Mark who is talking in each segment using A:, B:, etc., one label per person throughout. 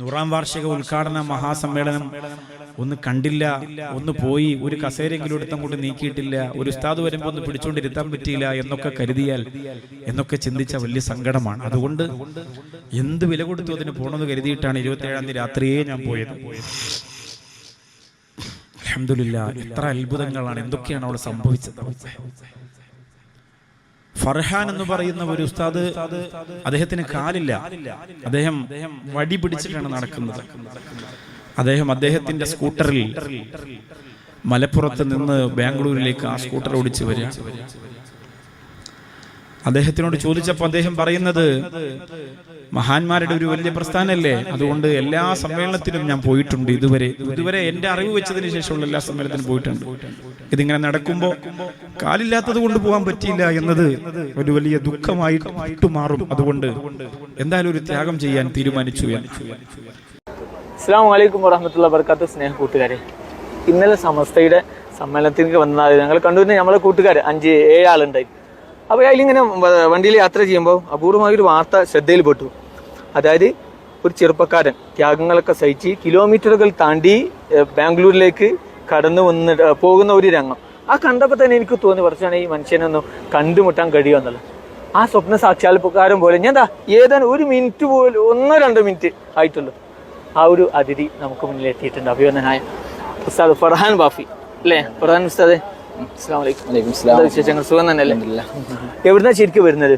A: നൂറാം വാർഷിക ഉദ്ഘാടന മഹാസമ്മേളനം. ഒന്ന് കണ്ടില്ല ഒന്ന് പോയി ഒരു കസേരെങ്കിലും എടുത്ത് കൊണ്ട് നീക്കിയിട്ടില്ല ഒരു ഉസ്താദ് വരുമ്പോൾ ഒന്ന് പിടിച്ചുകൊണ്ടിരുത്താൻ പറ്റിയില്ല എന്നൊക്കെ കരുതിയാൽ എന്നൊക്കെ ചിന്തിച്ച വലിയ സങ്കടമാണ്. അതുകൊണ്ട് എന്ത് വില കൊടുത്തു അതിന് പോണെന്ന് കരുതിയിട്ടാണ് ഇരുപത്തി ഏഴാം തീയതി രാത്രിയേ ഞാൻ പോയത്. അലഹമില്ല എത്ര അത്ഭുതങ്ങളാണ് എന്തൊക്കെയാണ് അവിടെ സംഭവിച്ചത്? ഫർഹാൻ എന്ന് പറയുന്ന ഒരു ഉസ്താദ് അദ്ദേഹത്തിന് കാലില്ല. അദ്ദേഹം വടി പിടിച്ചിട്ടാണ് നടക്കുന്നത്. അദ്ദേഹം അദ്ദേഹത്തിന്റെ സ്കൂട്ടറിൽ മലപ്പുറത്ത് നിന്ന് ബാംഗ്ലൂരിലേക്ക് ആ സ്കൂട്ടർ ഓടിച്ചു വരിക. അദ്ദേഹത്തിനോട് ചോദിച്ചപ്പോൾ അദ്ദേഹം പറയുന്നത് മഹാന്മാരുടെ ഒരു വലിയ പ്രസ്ഥാനമല്ലേ? അതുകൊണ്ട് എല്ലാ സമ്മേളനത്തിലും ഞാൻ പോയിട്ടുണ്ട് ഇതുവരെ. ഇതുവരെ എന്റെ അറിവ് വെച്ചതിന് ശേഷമുള്ള എല്ലാ സമ്മേളനത്തിനും പോയിട്ടുണ്ട്. ഇതിങ്ങനെ നടക്കുമ്പോൾ കാലില്ലാത്തത് കൊണ്ട് പോകാൻ പറ്റിയില്ല എന്നത് ഒരു വലിയ ദുഃഖമായിട്ട് മാറും അതുകൊണ്ട് എന്തായാലും ഒരു ത്യാഗം ചെയ്യാൻ തീരുമാനിച്ചു എന്ന്.
B: അസ്സാം വലൈക്കും വറഹമത്തുള്ള വർക്കാത്ത സ്നേഹ കൂട്ടുകാരെ. ഇന്നലെ സമസ്തയുടെ സമ്മേളനത്തിലേക്ക് വന്നാൽ ഞങ്ങൾ കണ്ടുവരുന്ന നമ്മളെ കൂട്ടുകാർ അഞ്ച് ഏഴ് ആളുണ്ടായി. അപ്പോൾ അതിലിങ്ങനെ വണ്ടിയിൽ യാത്ര ചെയ്യുമ്പോൾ അപൂർവമായ ഒരു വാർത്ത ശ്രദ്ധയിൽപ്പെട്ടു അതായത് ഒരു ചെറുപ്പക്കാരൻ ത്യാഗങ്ങളൊക്കെ സഹിച്ച് കിലോമീറ്ററുകൾ താണ്ടി ബാംഗ്ലൂരിലേക്ക് കടന്നു വന്ന് പോകുന്ന ഒരു രംഗം. ആ കണ്ടപ്പോൾ തന്നെ എനിക്ക് തോന്നി കുറച്ചാണ് ഈ മനുഷ്യനൊന്ന് കണ്ടുമുട്ടാൻ കഴിയുമെന്നുള്ളത് ആ സ്വപ്ന സാക്ഷാത്കാരം പോലെ ഞാൻ എന്താ ഏതാനും ഒരു മിനിറ്റ് പോലും ഒന്നോ രണ്ടോ മിനിറ്റ് ആയിട്ടുള്ളൂ. ആ ഒരു അതിഥി നമുക്ക് മുന്നിൽ എത്തിയിട്ടുണ്ട് അഭിവന്ദനായ ഉസ്താദ് ഫർഹാൻ ബാഫി അല്ലേ? ഫർഹാൻ ഉസ്താദ്. വിശേഷങ്ങൾ? സുഖം തന്നെയല്ലേ? എവിടുന്നാ ശരിക്കും വരുന്നത്?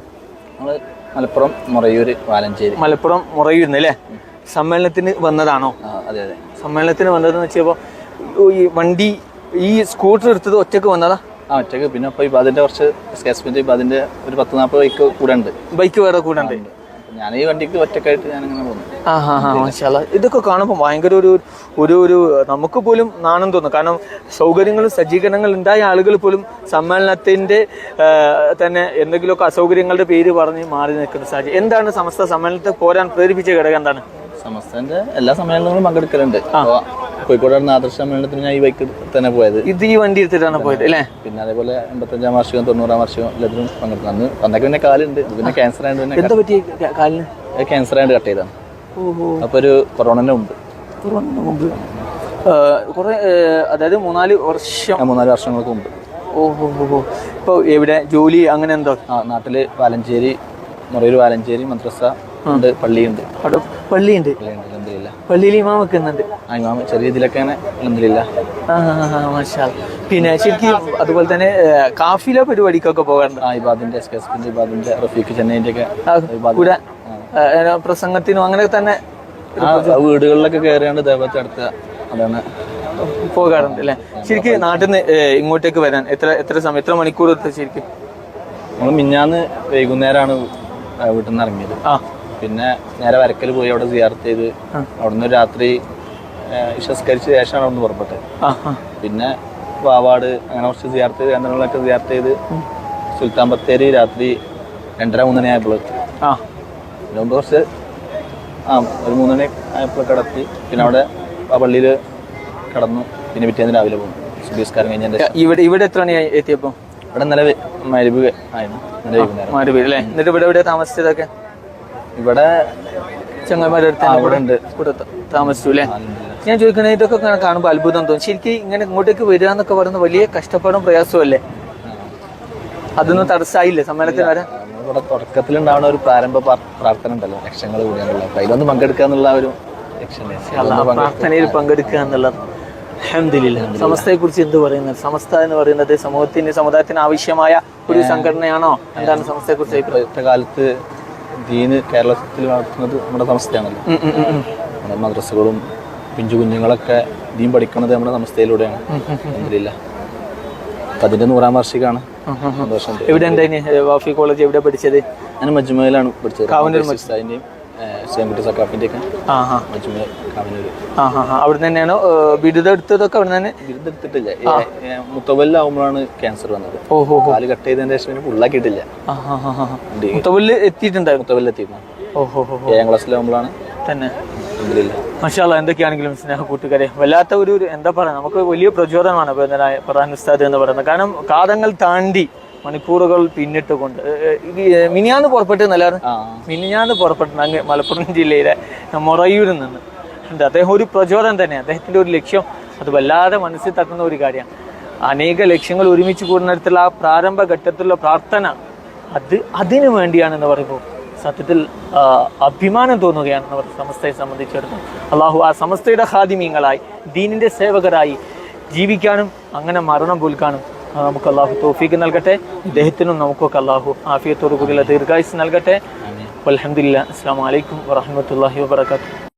C: മലപ്പുറം മുറയൂര് വാലഞ്ചേരി.
B: മലപ്പുറം മുറയൂർ അല്ലേ? സമ്മേളനത്തിന് വന്നതാണോ?
C: അതെ അതെ.
B: സമ്മേളനത്തിന് വന്നതെന്ന് വെച്ചപ്പോ ഈ വണ്ടി ഈ സ്കൂട്ടർ എടുത്തത് ഒറ്റയ്ക്ക് വന്നതാ?
C: ആ ഒറ്റയ്ക്ക്. പിന്നെ അതിന്റെ കുറച്ച് അതിന്റെ ഒരു പത്ത് നാൽപ്പത് ബൈക്ക് കൂടെ ഉണ്ട്.
B: ബൈക്ക് വേറെ കൂടെ ഉണ്ട്.
C: ഞാൻ ഈ വണ്ടിക്ക് ഒറ്റക്കായിട്ട് ഞാൻ ഇങ്ങനെ പോകുന്നു
B: ആ ഹാ ഹാ മാഷാല്ല ഇതൊക്കെ കാണുമ്പോൾ ഭയങ്കര ഒരു ഒരു ഒരു നമുക്ക് പോലും നാണം തോന്നും. കാരണം സൗകര്യങ്ങളും സജ്ജീകരണങ്ങളും ഉണ്ടായ ആളുകൾ പോലും സമ്മേളനത്തിന്റെ തന്നെ എന്തെങ്കിലുമൊക്കെ അസൗകര്യങ്ങളുടെ പേര് പറഞ്ഞ് മാറി നിൽക്കുന്ന സാഹചര്യം. എന്താണ് സമസ്ത സമ്മേളനത്തെ പോരാൻ പ്രേരിപ്പിച്ച ഘടകം എന്താണ്?
C: സമസ്തന്റെ എല്ലാ സമ്മേളനങ്ങളും പങ്കെടുക്കലുണ്ട്. അപ്പൊ കോഴിക്കോട് നടന്ന ആദർശ സമ്മേളനത്തിന് ഞാൻ ഈ ബൈക്ക് തന്നെ പോയത്.
B: ഇത് ഈ വണ്ടി എടുത്തിട്ടാണ് പോയത് അല്ലേ?
C: പിന്നെ അതേപോലെ എൺപത്തഞ്ചാം വാർഷികം തൊണ്ണൂറാം വാർഷികം എല്ലാത്തിനും പങ്കെടുക്കും അന്ന് അന്നൊക്കെ പിന്നെ കാലുണ്ട്. പിന്നെ ക്യാൻസർ ആയത്
B: എന്താ പറ്റി കാലിന്?
C: ക്യാൻസർ ആയിട്ട് കട്ട് ചെയ്താണ് അപ്പൊ ഒരു കൊറോണന്റെ മുമ്പ്.
B: മുമ്പ് കുറെ അതായത് മൂന്നാൽ വർഷം.
C: മൂന്നാൽ വർഷങ്ങൾക്ക് മുമ്പ്.
B: ഓഹോ ഓഹോ ഇപ്പോൾ എവിടെ? ജോലി അങ്ങനെ എന്തോ?
C: ആ നാട്ടിൽ വാലഞ്ചേരി മുറയൂർ വാലഞ്ചേരി മദ്രസ ഉണ്ട് പള്ളിയുണ്ട്.
B: അവിടെ പള്ളിയുണ്ട്. പള്ളിയിൽ ഇമാം വെക്കുന്നുണ്ട്.
C: ആ ഇമാം ചെറിയ ഇതിലൊക്കെ അലഹമില്ല.
B: പിന്നെ ശരിക്കും അതുപോലെ തന്നെ കാഫിലെ പരിപാടിക്കൊക്കെ പോകാറുണ്ട്.
C: ആ ഇബാദിന്റെ എസ് കെ എസ് പിന്റെ ഇബാദിന്റെ റഫീഖ് ചെന്നൈന്റെ ഒക്കെ
B: കൂടെ പ്രസംഗത്തിനും അങ്ങനെ തന്നെ
C: വീടുകളിലൊക്കെ കയറിയാണ്ട് ദേവത്തെ അടുത്ത അതാണ്.
B: പോകാറുണ്ട് അല്ലേ? ശരിക്കും നാട്ടിൽ നിന്ന് ഇങ്ങോട്ടേക്ക് വരാൻ എത്ര എത്ര സമയം എത്ര മണിക്കൂർ എടുത്ത് ശരിക്കും?
C: നമ്മൾ മിഞ്ഞാന്ന് വൈകുന്നേരമാണ് വീട്ടിൽ നിന്ന് ഇറങ്ങിയത്.
B: ആ.
C: പിന്നെ നേരെ വരക്കൽ പോയി അവിടെ സിയാർത്ത് ചെയ്ത് അവിടുന്ന് രാത്രി വിശ്വസ്കരിച്ച ശേഷമാണ് അവിടുന്ന് പുറപ്പെട്ടത്. പിന്നെ വാവാട് അങ്ങനെ കുറച്ച് സിയാർത്ത് ചെയ്ത് കേന്ദ്രങ്ങളൊക്കെ സിയാർത്ത് ചെയ്ത് സുൽത്താൻ ബത്തേരി രാത്രി രണ്ടര മൂന്നണി ആയപ്പോൾ എത്തി.
B: ആ.
C: കുറച്ച് ആ ഒരു മൂന്നണി ആയപ്പോൾ കിടത്തി. പിന്നെ അവിടെ ആ പള്ളിയിൽ കടന്നു. പിന്നെ പിറ്റേന്ന് രാവിലെ പോകും സുബീസ്കാരം കഴിഞ്ഞ
B: ഇവിടെ ഇവിടെ എത്ര മണിയായി എത്തിയപ്പോ?
C: ഇവിടെ ഇന്നലെ മരുവ് ആയിരുന്നു.
B: എന്നിട്ട് ഇവിടെ ഇവിടെ താമസിച്ചതൊക്കെ?
C: ഇവിടെ
B: ചങ്ങന്മാരുടെ അടുത്ത്
C: ആ,
B: തന്നെ
C: ഇവിടെ ഉണ്ട്.
B: ഇവിടെ താമസിച്ചു അല്ലേ ഞാൻ ചോദിക്കണേ ഇതൊക്കെ കാണ- കാണുമ്പോൾ അത്ഭുതം തോന്നും. ശരിക്കും ഇങ്ങനെ ഇങ്ങോട്ടേക്ക് വരിക എന്നൊക്കെ പറയുന്നത് വലിയ കഷ്ടപ്പാടും പ്രയാസവും അല്ലേ അതൊന്നും തടസ്സായില്ലേ സമ്മേളനത്തിന് വരാൻ?
C: ഇവിടെ തുടക്കത്തിലുണ്ടാവുന്ന ഒരു പ്രാരംഭ പ്രാർ- പ്രാർത്ഥന ഉണ്ടല്ലോ ലക്ഷങ്ങൾ കൂടിയാണല്ലോ അതിലൊന്ന് പങ്കെടുക്കുക എന്നുള്ള ഒരു
B: പ്രാർത്ഥനയിൽ പങ്കെടുക്കുക എന്നുള്ളത്. സമസ്തയെ കുറിച്ച് എന്ത് പറയുന്നത്? സമസ്ത എന്ന് പറയുന്നത് സമൂഹത്തിന് സമുദായത്തിന് ആവശ്യമായ ഒരു സംഘടനയാണോ? എന്താണ് സമസ്തയെ കുറിച്ച്
C: ഇപ്പോഴത്തെ കാലത്ത് ദീന് കേരളത്തിൽ വളർത്തുന്നത് നമ്മുടെ സംസ്ഥയാണല്ലോ. നമ്മുടെ മദ്രസകളും പിഞ്ചു കുഞ്ഞുങ്ങളൊക്കെ ദീൻ പഠിക്കുന്നത് നമ്മുടെ സംസ്ഥയിലൂടെയാണ് അൽഹംദുലില്ലാ. അതിന്റെ നൂറാം വാർഷികമാണ്
B: എവിടെ വാഫി കോളേജ് എവിടെ പഠിച്ചത്?
C: ഞാൻ മജ്മയിലാണ് പഠിച്ചത്. ശ്രീകുട്ടി സക്കാഫിന്റെ.
B: അവിടെ തന്നെയാണ്? ബിരുദം എടുത്തതൊക്കെ അവിടെ തന്നെ?
C: ബിരുദെടുത്തിട്ടില്ല. മുത്തവല്ലാവുമ്പോഴാണ് ക്യാൻസർ വന്നത്.
B: ഓഹോ
C: കാൽ കട്ട് ചെയ്തതിന്റെ ശേഷം ഫുള്ളാക്കിയിട്ടില്ല
B: മുത്തവല്ല് ആ. മുത്തവല്ല് എത്തിയിട്ടുണ്ടായിരുന്നു?
C: മുത്തവല്ലെത്തിയിരുന്നു
B: ഓഹോ
C: ഏഴാം ക്ലാസ്സിലാവുമ്പോഴാണ്.
B: തന്നെ. മഷാല്ല എന്തൊക്കെയാണെങ്കിലും സ്നേഹ കൂട്ടുകാരെ വല്ലാത്ത ഒരു എന്താ പറയുക നമുക്ക് വലിയ പ്രചോദനമാണ് പ്രധാന ഉസ്താദ് എന്ന് പറയുന്നത്. കാരണം കാലങ്ങൾ താണ്ടി മണിക്കൂറുകൾ പിന്നിട്ട് കൊണ്ട് മിനിയാന്ന് പുറപ്പെട്ട് നല്ലായിരുന്നു മിനിയാന്ന് പുറപ്പെട്ടു അങ്ങ് മലപ്പുറം ജില്ലയിലെ മൊറയൂരിൽ നിന്ന്. ഉണ്ട്. അദ്ദേഹം ഒരു പ്രചോദനം തന്നെ. അദ്ദേഹത്തിന്റെ ഒരു ലക്ഷ്യം അത് വല്ലാതെ മനസ്സിൽ തട്ടുന്ന ഒരു കാര്യമാണ്. അനേക ലക്ഷ്യങ്ങൾ ഒരുമിച്ച് കൂടുന്നിടത്തുള്ള ആ പ്രാരംഭ ഘട്ടത്തിലുള്ള പ്രാർത്ഥന അത് അതിനു വേണ്ടിയാണെന്ന് പറയുമ്പോൾ സത്യത്തിൽ അഭിമാനം തോന്നുകയാണ് അവർ സമസ്തയെ സംബന്ധിച്ചിടത്തോളം. അള്ളാഹു ആ സമസ്തയുടെ ഹാദിമീങ്ങളായി ദീനിന്റെ സേവകരായി ജീവിക്കാനും അങ്ങനെ മരണം പുൽക്കാനും നമുക്ക് അള്ളാഹു തോഫീക്ക് നൽകട്ടെ. ഇദ്ദേഹത്തിനും നമുക്കൊക്കെ അള്ളാഹു ആഫിയത്തോടു കൂടിയുള്ള ദീർഘായുസ് നൽകട്ടെ. അലഹമില്ല അസ്സാം വലൈക്കും വാഹമത്തല്ലാഹി വാബർക്കാത്തു